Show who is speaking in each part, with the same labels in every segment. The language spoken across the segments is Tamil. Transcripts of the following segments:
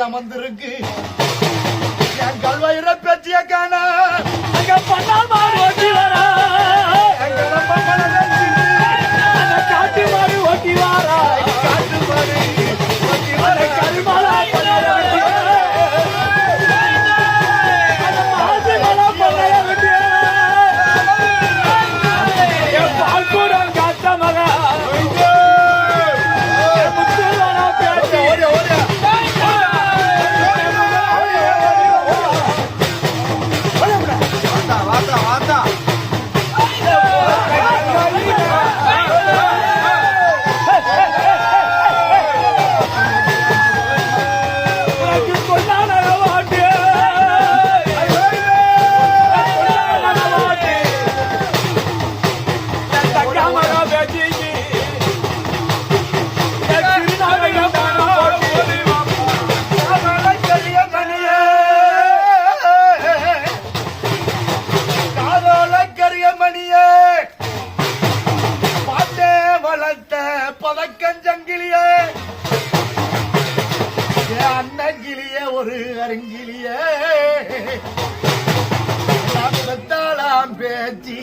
Speaker 1: காக்காய வந்திருக்கு என் கல்வயிற பேச்சிய காண பதக்கஞ்சங்கிலியே அண்ணங்கிலியே ஒரு அருங்கிலியே பெத்தாளாம் பேச்சு.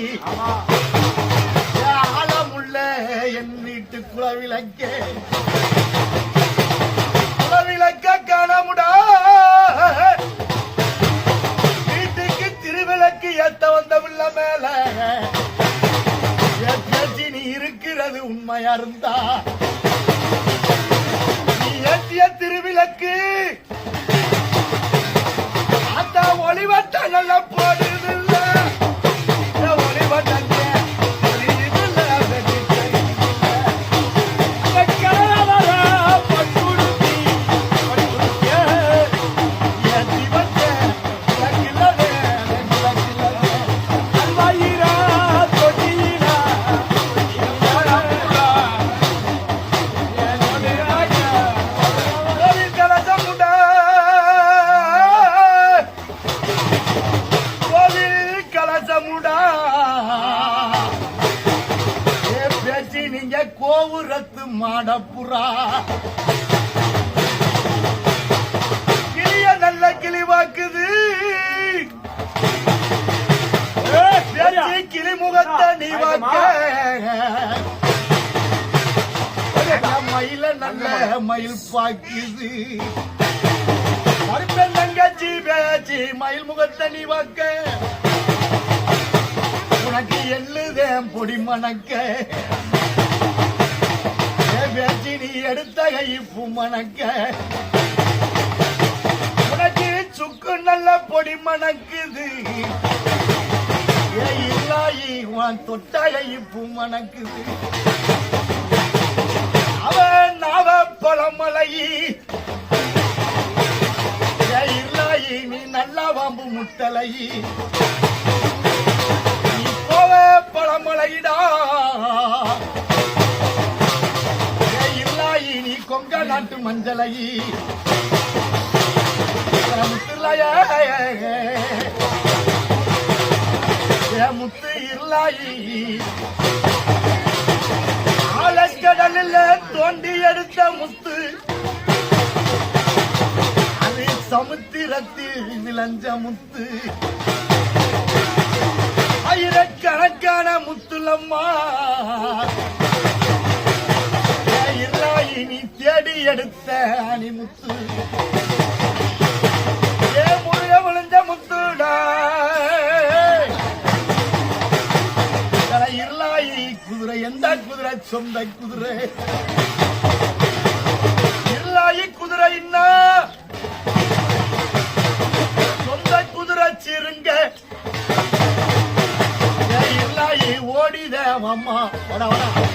Speaker 1: உண்மையா இருந்தா. நீ ஏற்றிய திருவிளக்கு நீங்க கோபுரத்து மாடப்புறா. கிளிய நல்ல கிளி வாக்குது
Speaker 2: பேச்சு
Speaker 1: கிளி முகத்தை நீ வாக்க. மயில நல்ல மயில். பாக்குது. தங்கச்சி பேச்சு மயில் முகத்தை நீ வாக்க. உனக்கு எள்ளுதேன் பொடி மணக்க. என் நீ எடுத்த கைப்பு மணக்க. உனக்கு சுக்கு நல்ல பொடி மணக்குது. ஏய் இல்லாயி உன் தொட்ட கைப்பு மணக்குது. அவன் நாவ பழமலையி. ஏய் இல்லாயி நீ நல்லா வாம்பு முட்டலையி. மஞ்சளையி. முத்து இருளாயி ஆழக்கடலில் தோண்டி எடுத்த முத்து. அது சமுத்திரத்தில் விளைஞ்ச முத்து. ஆயிரக்கணக்கான முத்துலம்மா. எடுத்த அணி முத்து. ஏ முருக விழுந்த முத்துடா. இருளாயி குதிரை எந்த குதிரை? சொந்த குதிரை. இருளாயி குதிரை என்ன சொந்த குதிரை சிறுங்க. இருளாயி ஓடிதே அம்மா வட வட.